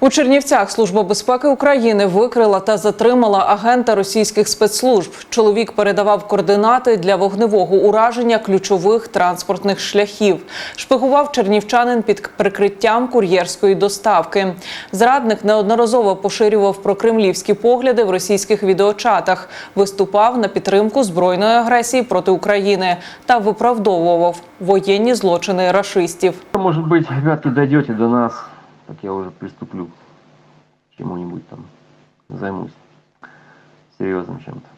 У Чернівцях Служба безпеки України викрила та затримала агента російських спецслужб. Чоловік передавав координати для вогневого ураження ключових транспортних шляхів. Шпигував чернівчанин під прикриттям кур'єрської доставки. Зрадник неодноразово поширював прокремлівські погляди в російських відеочатах, виступав на підтримку збройної агресії проти України та виправдовував воєнні злочини рашистів. Может быть, ребятки, дойдете до нас, так я уже приступлю к чему-нибудь там, займусь серьезным чем-то.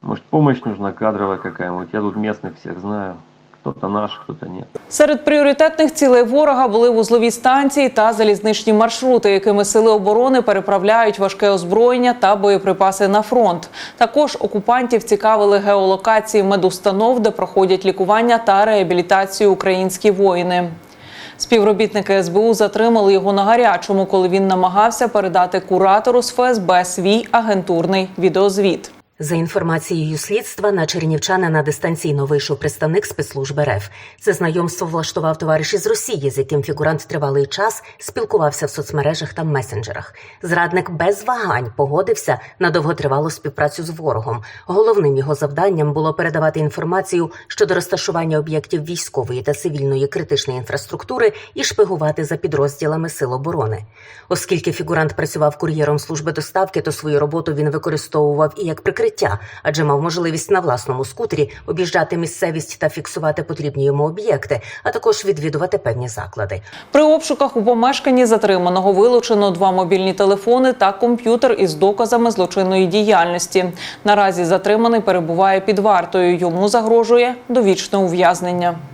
Может, помощь нужна кадровая какая-нибудь? Я тут местных всех знаю. Кто-то наш, кто-то нет. Серед пріоритетних цілей ворога були вузлові станції та залізничні маршрути, якими сили оборони переправляють важке озброєння та боєприпаси на фронт. Також окупантів цікавили геолокації медустанов, де проходять лікування та реабілітацію українські воїни. Співробітники СБУ затримали його на гарячому, коли він намагався передати куратору з ФСБ свій агентурний відеозвіт. За інформацією слідства, на чернівчанина дистанційно вийшов представник спецслужби РФ. Це знайомство влаштував товариш із Росії, з яким фігурант тривалий час спілкувався в соцмережах та месенджерах. Зрадник без вагань погодився на довготривалу співпрацю з ворогом. Головним його завданням було передавати інформацію щодо розташування об'єктів військової та цивільної критичної інфраструктури і шпигувати за підрозділами сил оборони. Оскільки фігурант працював кур'єром служби доставки, то свою роботу він використовував і як прикриття, адже мав можливість на власному скутері об'їжджати місцевість та фіксувати потрібні йому об'єкти, а також відвідувати певні заклади. При обшуках у помешканні затриманого вилучено два мобільні телефони та комп'ютер із доказами злочинної діяльності. Наразі затриманий перебуває під вартою. Йому загрожує довічне ув'язнення.